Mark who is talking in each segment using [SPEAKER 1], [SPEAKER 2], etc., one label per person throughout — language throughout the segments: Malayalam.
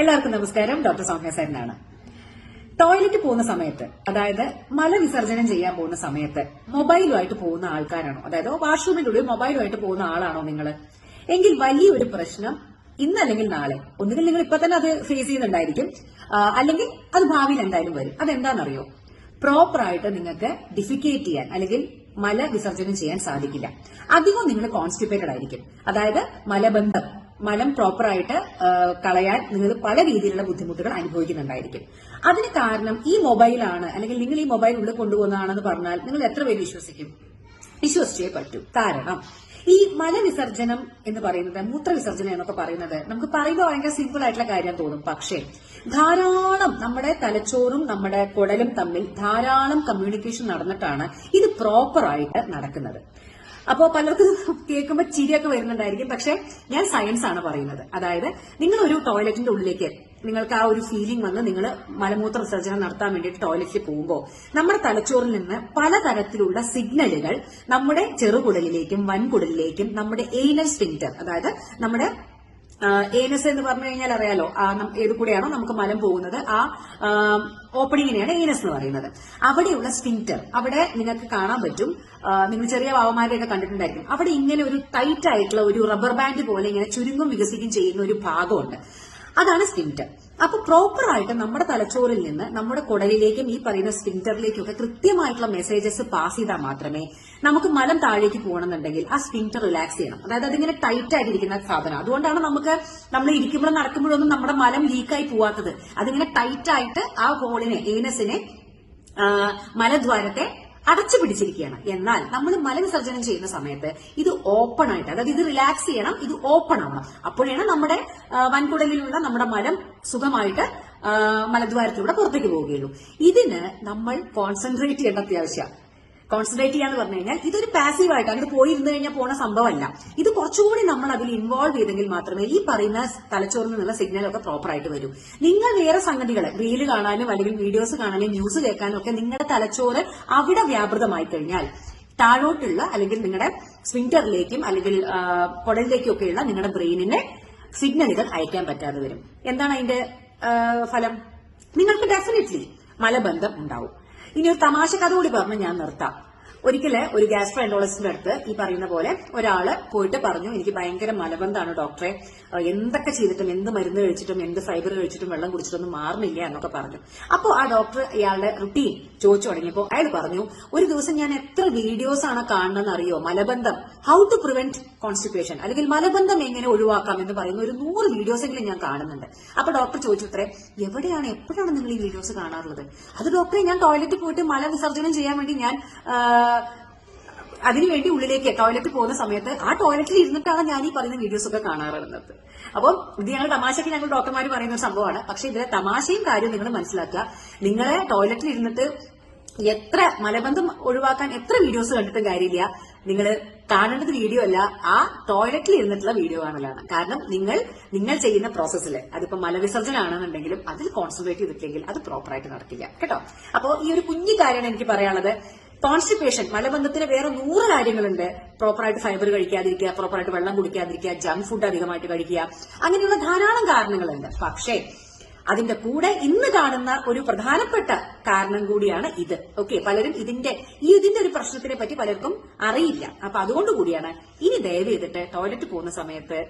[SPEAKER 1] എല്ലാവർക്കും നമസ്കാരം. ഡോക്ടർ സൗമ്യ സാറിനാണ് ടോയ്ലറ്റ് പോകുന്ന സമയത്ത് അതായത് മലവിസർജനം ചെയ്യാൻ പോകുന്ന സമയത്ത് മൊബൈലുമായിട്ട് പോകുന്ന ആൾക്കാരാണോ? അതായത് വാഷ്റൂമിലൂടെ മൊബൈലുമായിട്ട് പോകുന്ന ആളാണോ നിങ്ങൾ എങ്കിൽ വലിയൊരു പ്രശ്നം ഇന്നല്ലെങ്കിൽ നാളെ. ഒന്നുകിൽ നിങ്ങൾ ഇപ്പൊ തന്നെ അത് ഫേസ് ചെയ്യുന്നുണ്ടായിരിക്കും. അല്ലെങ്കിൽ അത് ഭാവിയിൽ എന്തായാലും വരും. അതെന്താണെന്നറിയോ? പ്രോപ്പറായിട്ട് നിങ്ങൾക്ക് ഡിഫിക്കേറ്റ് ചെയ്യാൻ അല്ലെങ്കിൽ മല വിസർജനം ചെയ്യാൻ സാധിക്കില്ല. അധികം നിങ്ങൾ കോൺസ്റ്റിപ്പേറ്റഡ് ആയിരിക്കും. അതായത് മലബന്ധം. മലം പ്രോപ്പറായിട്ട് കളയാൻ നിങ്ങൾ പല രീതിയിലുള്ള ബുദ്ധിമുട്ടുകൾ അനുഭവിക്കുന്നുണ്ടായിരിക്കും. അതിന് കാരണം ഈ മൊബൈലാണ് അല്ലെങ്കിൽ നിങ്ങൾ ഈ മൊബൈൽ ഉള്ളിൽ കൊണ്ടുപോകുന്നതാണെന്ന് പറഞ്ഞാൽ നിങ്ങൾ എത്ര പേര് വിശ്വസിക്കും? വിശ്വസിച്ചേ പറ്റൂ. കാരണം ഈ മലവിസർജനം എന്ന് പറയുന്നത് മൂത്രവിസർജനം എന്നൊക്കെ പറയുന്നത് നമുക്ക് പറയുമ്പോൾ ഭയങ്കര സിമ്പിൾ ആയിട്ടുള്ള കാര്യം തോന്നും. പക്ഷേ ധാരാളം നമ്മുടെ തലച്ചോറും നമ്മുടെ കുടലും തമ്മിൽ ധാരാളം കമ്മ്യൂണിക്കേഷൻ നടന്നിട്ടാണ് ഇത് പ്രോപ്പറായിട്ട് നടക്കുന്നത്. അപ്പോ പലർക്കും കേൾക്കുമ്പോൾ ചിരിയൊക്കെ വരുന്നുണ്ടായിരിക്കും. പക്ഷെ ഞാൻ സയൻസ് ആണ് പറയുന്നത്. അതായത് നിങ്ങൾ ഒരു ടോയ്ലറ്റിന്റെ ഉള്ളിലേക്ക് നിങ്ങൾക്ക് ആ ഒരു ഫീലിംഗ് വന്ന് നിങ്ങൾ മലമൂത്ര വിസർജനം നടത്താൻ വേണ്ടിയിട്ട് ടോയ്ലറ്റിൽ പോകുമ്പോൾ നമ്മുടെ തലച്ചോറിൽ നിന്ന് പലതരത്തിലുള്ള സിഗ്നലുകൾ നമ്മുടെ ചെറുകുടലിലേക്കും വൻകുടലിലേക്കും നമ്മുടെ എയ്നൽ സ്പിന്റർ അതായത് നമ്മുടെ ഏനസ് എന്ന് പറഞ്ഞു കഴിഞ്ഞാൽ അറിയാലോ ഏത് കൂടെയാണോ നമുക്ക് മലം പോകുന്നത്. ആ ഓപ്പണിങ്ങിനെയാണ് ഏനസ് എന്ന് പറയുന്നത്. അവിടെയുള്ള സ്പിന്റർ അവിടെ നിങ്ങൾക്ക് കാണാൻ പറ്റും. നിങ്ങൾ ചെറിയ വാവമാരെയൊക്കെ കണ്ടിട്ടുണ്ടായിരിക്കും. അവിടെ ഇങ്ങനെ ഒരു ടൈറ്റ് ആയിട്ടുള്ള ഒരു റബ്ബർ ബാൻഡ് പോലെ ഇങ്ങനെ ചുരുങ്ങും വികസിക്കും ചെയ്യുന്ന ഒരു ഭാഗമുണ്ട്. അതാണ് സ്പിന്റർ അപ്പൊ പ്രോപ്പർ ആയിട്ട് നമ്മുടെ തലച്ചോറിൽ നിന്ന് നമ്മുടെ കുടലിലേക്കും ഈ പറയുന്ന സ്പിന്ററിലേക്കും ഒക്കെ കൃത്യമായിട്ടുള്ള മെസ്സേജസ് പാസ് ചെയ്താൽ മാത്രമേ നമുക്ക് മലം താഴേക്ക് പോകണമെന്നുണ്ടെങ്കിൽ ആ സ്പിന്റർ റിലാക്സ് ചെയ്യണം. അതായത് അതിങ്ങനെ ടൈറ്റ് ആയിട്ടിരിക്കുന്ന സാധനം. അതുകൊണ്ടാണ് നമുക്ക് നമ്മൾ ഇരിക്കുമ്പോഴും നടക്കുമ്പോഴൊന്നും നമ്മുടെ മലം ലീക്കായി പോവാത്തത്. അതിങ്ങനെ ടൈറ്റ് ആയിട്ട് ആ ഹോളിനെ ഏനസിനെ മലദ്വാരത്തെ അടച്ചു പിടിച്ചിരിക്കുകയാണ്. എന്നാൽ നമ്മൾ മലവിസർജനം ചെയ്യുന്ന സമയത്ത് ഇത് ഓപ്പൺ ആയിട്ട് അതായത് ഇത് റിലാക്സ് ചെയ്യണം ഇത് ഓപ്പൺ ആവണം. അപ്പോഴാണ് നമ്മുടെ വൻകുടലിലുള്ള നമ്മുടെ മലം സുഖമായിട്ട് മലദ്വാരത്തിലൂടെ പുറത്തേക്ക് പോവുകയുള്ളൂ. ഇതിന് നമ്മൾ കോൺസെൻട്രേറ്റ് ചെയ്യേണ്ട അത്യാവശ്യം. കോൺസെൻട്രേറ്റ് ചെയ്യാന്ന് പറഞ്ഞു കഴിഞ്ഞാൽ ഇതൊരു പാസീവ് ആയിട്ട് അങ്ങോട്ട് പോയിരുന്നു കഴിഞ്ഞാൽ പോണ സംഭവമല്ല. ഇത് കുറച്ചുകൂടി നമ്മൾ അതിൽ ഇൻവോൾവ് ചെയ്തെങ്കിൽ മാത്രമേ ഈ പറയുന്ന തലച്ചോറിൽ നിന്നുള്ള സിഗ്നൽ ഒക്കെ പ്രോപ്പർ ആയിട്ട് വരൂ. നിങ്ങൾ വേറെ സംഗതികൾ റീൽ കാണാനും അല്ലെങ്കിൽ വീഡിയോസ് കാണാനും ന്യൂസ് കേൾക്കാനും ഒക്കെ നിങ്ങളുടെ തലച്ചോറ് അവിടെ വ്യാപൃതമായി കഴിഞ്ഞാൽ താഴോട്ടുള്ള അല്ലെങ്കിൽ നിങ്ങളുടെ സ്വിന്ററിലേക്കും അല്ലെങ്കിൽ കുടലിലേക്കും ഒക്കെയുള്ള നിങ്ങളുടെ ബ്രെയിനിന് സിഗ്നലുകൾ അയക്കാൻ പറ്റാതെ വരും. എന്താണ് അതിന്റെ ഫലം? നിങ്ങൾക്ക് ഡെഫിനറ്റ്ലി മലബന്ധം ഉണ്ടാവും. ഇനി ഒരു തമാശ കഥ കൂടി പറഞ്ഞ് ഞാൻ നിർത്താം. ഒരിക്കൽ ഒരു ഗ്യാസ്ട്രോ എൻഡോളജിസ്റ്റിന്റെ അടുത്ത് ഈ പറയുന്ന പോലെ ഒരാൾ പോയിട്ട് പറഞ്ഞു എനിക്ക് ഭയങ്കര മലബന്ധമാണ് ഡോക്ടറെ. എന്തൊക്കെ ചെയ്തിട്ടും എന്ത് മരുന്ന് കഴിച്ചിട്ടും എന്ത് ഫൈബർ കഴിച്ചിട്ടും വെള്ളം കുടിച്ചിട്ടൊന്നും മാറുന്നില്ല എന്നൊക്കെ പറഞ്ഞു. അപ്പോൾ ആ ഡോക്ടർ ഇയാളുടെ റുട്ടീൻ ചോദിച്ചു തുടങ്ങിയപ്പോൾ അയാൾ പറഞ്ഞു ഒരു ദിവസം ഞാൻ എത്ര വീഡിയോസ് ആണ് കാണണമെന്ന് അറിയോ മലബന്ധം. ഹൗ ടു പ്രിവെന്റ് കോൺസ്റ്റിപ്പേഷൻ അല്ലെങ്കിൽ മലബന്ധം എങ്ങനെ ഒഴിവാക്കാം എന്ന് പറയുന്ന ഒരു നൂറ് വീഡിയോസെങ്കിലും ഞാൻ കാണുന്നുണ്ട്. അപ്പൊ ഡോക്ടർ ചോദിച്ചു ഇത്രേ എവിടെയാണ് എപ്പോഴാണ് നിങ്ങൾ ഈ വീഡിയോസ് കാണാറുള്ളത്? അത് ഡോക്ടറെ ഞാൻ ടോയ്ലറ്റിൽ പോയിട്ട് മല വിസർജനം ചെയ്യാൻ വേണ്ടി ഞാൻ അതിനുവേണ്ടി ഉള്ളിലേക്ക് ടോയ്ലറ്റിൽ പോകുന്ന സമയത്ത് ആ ടോയ്ലറ്റിൽ ഇരുന്നിട്ടാണ് ഞാൻ ഈ പറയുന്ന വീഡിയോസ് ഒക്കെ കാണാറുള്ളത്. അപ്പം ഇത് ഞങ്ങൾ തമാശയ്ക്ക് ഞങ്ങൾ ഡോക്ടർമാർ പറയുന്ന ഒരു സംഭവമാണ്. പക്ഷെ ഇതിലെ തമാശയും കാര്യവും നിങ്ങൾ മനസ്സിലാക്കുക. നിങ്ങളെ ടോയ്ലറ്റിൽ ഇരുന്നിട്ട് എത്ര മലബന്ധം ഒഴിവാക്കാൻ എത്ര വീഡിയോസ് കണ്ടിട്ടും കാര്യമില്ല. നിങ്ങൾ കാണേണ്ടത് വീഡിയോ അല്ല ആ ടോയ്ലറ്റിൽ ഇരുന്നിട്ടുള്ള വീഡിയോ കാണലാണ് കാരണം നിങ്ങൾ നിങ്ങൾ ചെയ്യുന്ന പ്രോസസ്സിൽ അതിപ്പോ മലവിസർജനം ആണെന്നുണ്ടെങ്കിലും അതിൽ കോൺസെൻട്രേറ്റ് ചെയ്തിട്ടില്ലെങ്കിൽ അത് പ്രോപ്പറായിട്ട് നടക്കില്ല. കേട്ടോ? അപ്പോൾ ഈ ഒരു കുഞ്ഞു കാര്യമാണ് എനിക്ക് പറയാനുള്ളത്. കോൺസ്റ്റിപ്പേഷൻ മലബന്ധത്തിന് വേറെ നൂറ് കാര്യങ്ങളുണ്ട്. പ്രോപ്പറായിട്ട് ഫൈബർ കഴിക്കാതിരിക്കുക പ്രോപ്പറായിട്ട് വെള്ളം കുടിക്കാതിരിക്കുക ജങ്ക് ഫുഡ് അധികമായിട്ട് കഴിക്കുക. അങ്ങനെയുള്ള ധാരാളം കാരണങ്ങളുണ്ട്. പക്ഷേ അതിന്റെ കൂടെ ഇന്ന് കാണുന്ന ഒരു പ്രധാനപ്പെട്ട കാരണം കൂടിയാണ് ഇത്. ഓക്കെ പലരും ഇതിന്റെ ഈ ഇതിന്റെ ഒരു പ്രശ്നത്തിനെ പറ്റി പലർക്കും അറിയില്ല. അപ്പൊ അതുകൊണ്ട് കൂടിയാണ് ഇനി ദയവ് ചെയ്തിട്ട് ടോയ്ലറ്റ് പോകുന്ന സമയത്ത്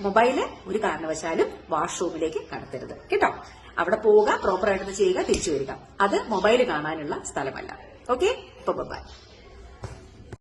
[SPEAKER 1] മൊബൈൽ ഒരു കാരണവശാലും വാഷ്റൂമിലേക്ക് കടത്തരുത്. കേട്ടോ? അവിടെ പോവുക പ്രോപ്പറായിട്ട് ചെയ്യുക തിരിച്ചു വരിക. അത് മൊബൈൽ കാണാനുള്ള സ്ഥലമല്ല. Okay bye